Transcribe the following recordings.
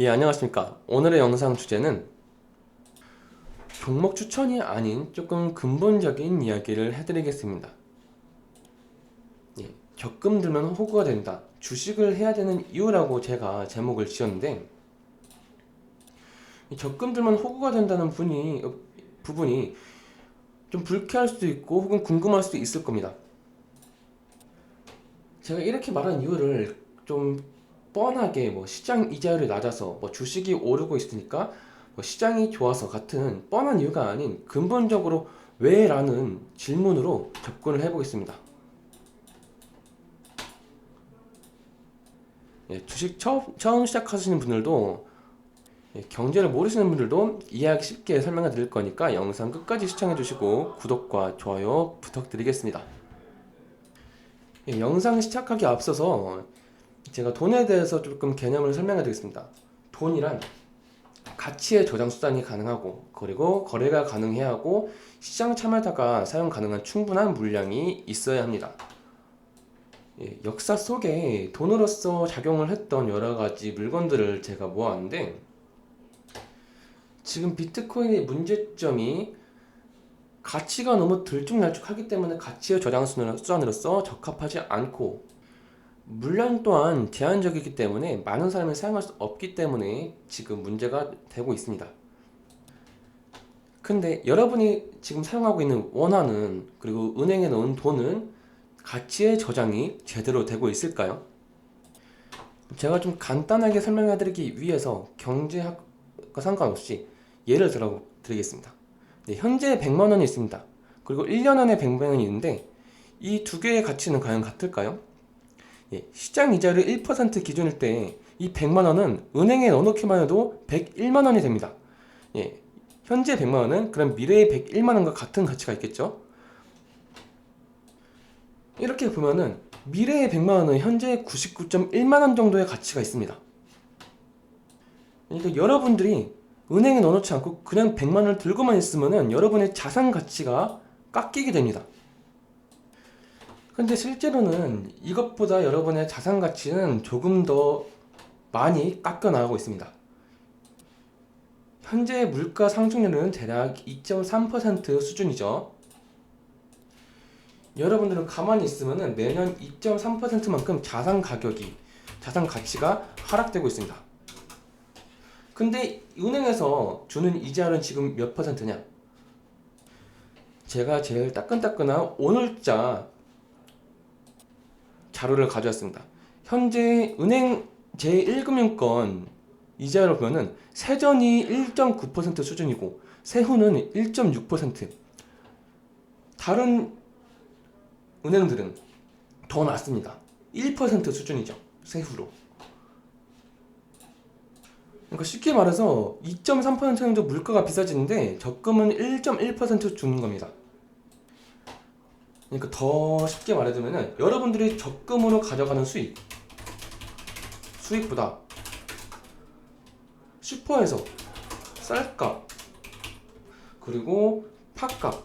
예, 안녕하십니까. 오늘의 영상 주제는 종목 추천이 아닌 조금 근본적인 이야기를 해드리겠습니다. 예, 적금 들면 호구가 된다. 주식을 해야 되는 이유라고 제가 제목을 지었는데, 이 적금 들면 호구가 된다는 분이, 어, 부분이 좀 불쾌할 수도 있고, 혹은 궁금할 수도 있을 겁니다. 제가 이렇게 말한 이유를 좀 뻔하게 뭐 시장 이자율이 낮아서 뭐 주식이 오르고 있으니까 뭐 시장이 좋아서 같은 뻔한 이유가 아닌 근본적으로 왜 라는 질문으로 접근을 해보겠습니다. 예, 주식 처음, 처음 시작하시는 분들도 예, 경제를 모르시는 분들도 이해하기 쉽게 설명해 드릴 거니까 영상 끝까지 시청해 주시고 구독과 좋아요 부탁드리겠습니다. 예, 영상 시작하기 앞서서 제가 돈에 대해서 조금 개념을 설명해 드리겠습니다. 돈이란 가치의 저장 수단이 가능하고 그리고 거래가 가능해야 하고 시장 참여자가 사용 가능한 충분한 물량이 있어야 합니다. 예, 역사 속에 돈으로서 작용을 했던 여러 가지 물건들을 제가 모았는데 지금 비트코인의 문제점이 가치가 너무 들쭉날쭉하기 때문에 가치의 저장 수단으로서 적합하지 않고 물량 또한 제한적이기 때문에 많은 사람이 사용할 수 없기 때문에 지금 문제가 되고 있습니다. 근데 여러분이 지금 사용하고 있는 원화는 그리고 은행에 넣은 돈은 가치의 저장이 제대로 되고 있을까요? 제가 좀 간단하게 설명해 드리기 위해서 경제학과 상관없이 예를 들어 드리겠습니다. 네, 현재 100만 원이 있습니다. 그리고 1년 안에 100만 원이 있는데 이 두 개의 가치는 과연 같을까요? 예, 시장 이자율이 1% 기준일 때 이 100만 원은 은행에 넣어놓기만 해도 101만 원이 됩니다. 예, 현재 100만 원은 그럼 미래의 101만 원과 같은 가치가 있겠죠? 이렇게 보면은 미래의 100만 원은 현재 99.1만 원 정도의 가치가 있습니다. 그러니까 여러분들이 은행에 넣어놓지 않고 그냥 100만 원을 들고만 있으면은 여러분의 자산 가치가 깎이게 됩니다. 근데 실제로는 이것보다 여러분의 자산 가치는 조금 더 많이 깎여 나가고 있습니다. 현재 물가 상승률은 대략 2.3% 수준이죠. 여러분들은 가만히 있으면 매년 2.3%만큼 자산 가격이, 자산 가치가 하락되고 있습니다. 근데 은행에서 주는 이자율은 지금 몇 퍼센트냐? 제가 제일 따끈따끈한 오늘자 자료를 가져왔습니다. 현재 은행 제1금융권 이자율을 보면은 세전이 1.9% 수준이고 세후는 1.6% 다른 은행들은 더 낮습니다. 1% 수준이죠. 세후로. 그러니까 쉽게 말해서 2.3% 정도 물가가 비싸지는데 적금은 1.1% 주는 겁니다. 그러니까 더 쉽게 말해주면은 여러분들이 적금으로 가져가는 수익 수익보다 슈퍼에서 쌀값 그리고 팥값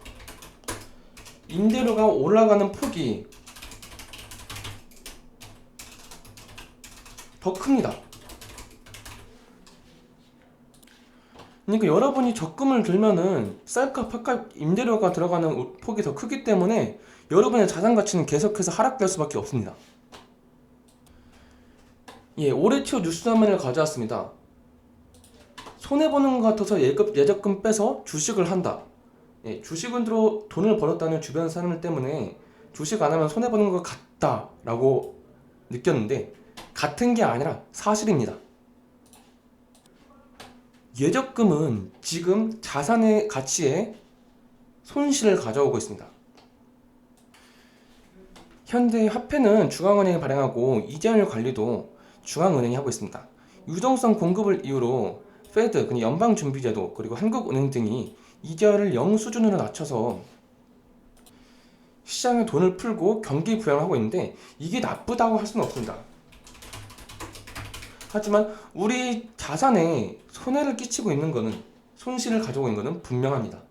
임대료가 올라가는 폭이 더 큽니다. 그러니까 여러분이 적금을 들면은 쌀값, 팥값, 임대료가 들어가는 폭이 더 크기 때문에 여러분의 자산 가치는 계속해서 하락될 수밖에 없습니다. 예, 올해초 뉴스 화면을 가져왔습니다. 손해보는 것 같아서 예급, 예적금 빼서 주식을 한다. 예, 주식은 들어 돈을 벌었다는 주변 사람들 때문에 주식 안 하면 손해보는 것 같다 라고 느꼈는데 같은 게 아니라 사실입니다. 예적금은 지금 자산의 가치에 손실을 가져오고 있습니다. 현재 화폐는 중앙은행이 발행하고 이자율 관리도 중앙은행이 하고 있습니다. 유동성 공급을 이유로 페드, 연방준비제도 그리고 한국은행 등이 이자율을 0 수준으로 낮춰서 시장에 돈을 풀고 경기 부양을 하고 있는데 이게 나쁘다고 할 수는 없습니다. 하지만 우리 자산에 손해를 끼치고 있는 것은 손실을 가져오고 있는 것은 분명합니다.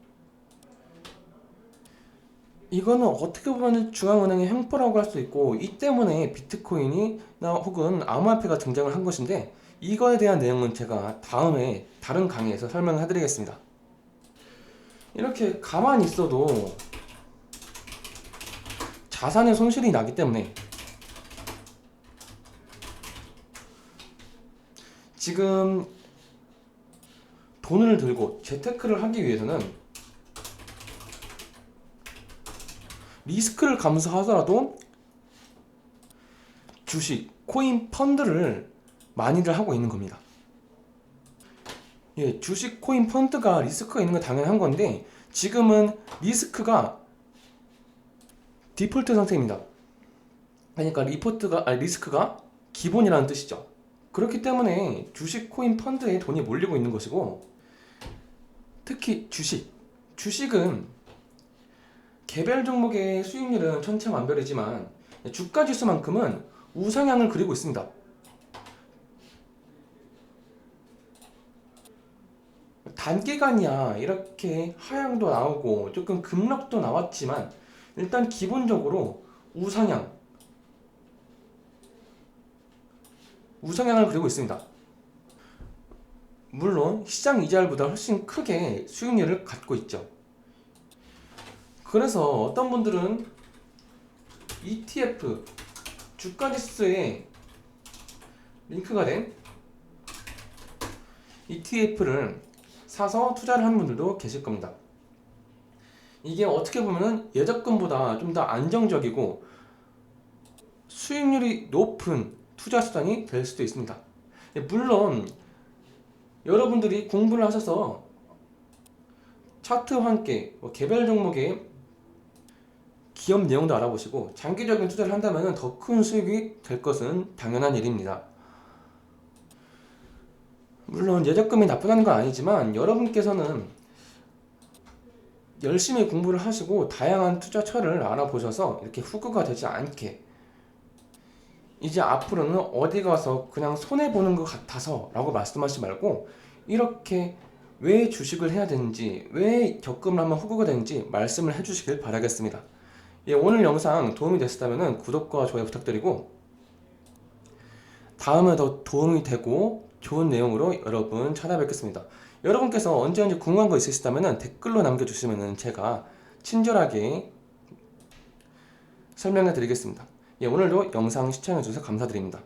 이거는 어떻게 보면 중앙은행의 횡포라고 할 수 있고 이 때문에 비트코인이나 혹은 암호화폐가 등장을 한 것인데 이거에 대한 내용은 제가 다음에 다른 강의에서 설명을 해드리겠습니다. 이렇게 가만히 있어도 자산의 손실이 나기 때문에 지금 돈을 들고 재테크를 하기 위해서는 리스크를 감수하더라도 주식, 코인, 펀드를 많이들 하고 있는 겁니다. 예, 주식, 코인, 펀드가 리스크가 있는 건 당연한 건데 지금은 리스크가 디폴트 상태입니다. 그러니까 리포트가 아니 리스크가 기본이라는 뜻이죠. 그렇기 때문에 주식, 코인, 펀드에 돈이 몰리고 있는 것이고 특히 주식, 주식은 개별 종목의 수익률은 천차만별이지만 주가 지수만큼은 우상향을 그리고 있습니다. 단기간이야 이렇게 하향도 나오고 조금 급락도 나왔지만 일단 기본적으로 우상향 우상향을 그리고 있습니다. 물론 시장 이자율보다 훨씬 크게 수익률을 갖고 있죠. 그래서 어떤 분들은 ETF 주가 지수에 링크가 된 ETF를 사서 투자를 하는 분들도 계실 겁니다. 이게 어떻게 보면 예적금보다 좀 더 안정적이고 수익률이 높은 투자 수단이 될 수도 있습니다. 물론 여러분들이 공부를 하셔서 차트와 함께 뭐 개별 종목의 기업 내용도 알아보시고 장기적인 투자를 한다면 더 큰 수익이 될 것은 당연한 일입니다. 물론 예적금이 나쁘다는 건 아니지만 여러분께서는 열심히 공부를 하시고 다양한 투자처를 알아보셔서 이렇게 후구가 되지 않게 이제 앞으로는 어디 가서 그냥 손해 보는 것 같아서 라고 말씀하지 말고 이렇게 왜 주식을 해야 되는지 왜 적금을 하면 후구가 되는지 말씀을 해주시길 바라겠습니다. 예, 오늘 영상 도움이 됐다면 구독과 좋아요 부탁드리고 다음에 더 도움이 되고 좋은 내용으로 여러분 찾아뵙겠습니다. 여러분께서 언제 언제 궁금한 거 있으시다면 댓글로 남겨주시면 제가 친절하게 설명해 드리겠습니다. 예, 오늘도 영상 시청해 주셔서 감사드립니다.